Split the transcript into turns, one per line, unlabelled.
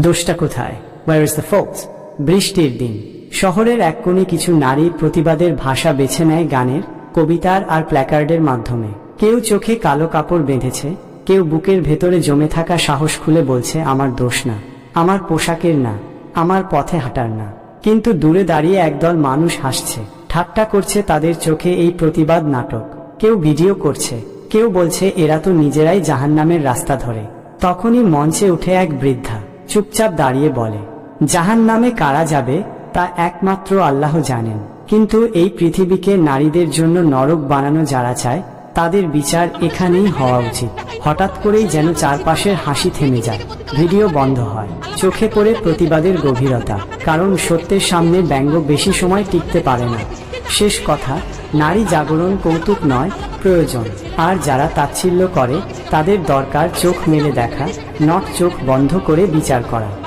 দোষটা কোথায়? War is the fourth বৃষ্টির দিন। শহরের এক কোণে কিছু নারী প্রতিবাদের ভাষা বেছে নেয় গানের, কবিতার আর প্ল্যাকার্ডের মাধ্যমে। কেউ চোখে কালো কাপড় বেঁধেছে, কেউ বুকের ভেতরে জমে থাকা সাহস খুলে বলছে, আমার দোষ না। আমার পোশাকের না। আমার পথে হাঁটার না। কিন্তু দূরে দাঁড়িয়ে একদল মানুষ হাসছে। ঠাট্টা করছে তাদের চোখে এই প্রতিবাদ নাটক। কেউ ভিডিও করছে। কেউ বলছে, এরা তো নিজেরাই জাহান্নামের রাস্তা ধরে। তখনই মঞ্চে উঠে এক বৃদ্ধা চুপচাপ দাঁড়িয়ে বলে জাহান নামে কারা যাবে, তা একমাত্র আল্লাহ জানেন। কিন্তু এই পৃথিবীকে নারীদের জন্য নরক বানানো যারা চায়, তাদের বিচার এখানেই হওয়া উচিত। হঠাৎ করেই যেন চারপাশের হাসি থেমে যায়। ভিডিও বন্ধ হয়। চোখে পড়ে প্রতিবাদের গভীরতা। কারণ সত্যের সামনে ব্যঙ্গ বেশি সময় টিকতে পারে না। শেষ কথা নারী জাগরণ কৌতুক নয়, প্রয়োজন। আর যারা তাচ্ছিল্য করে, তাদের দরকার চোখ মেলে দেখা নট চোখ বন্ধ করে বিচার করা।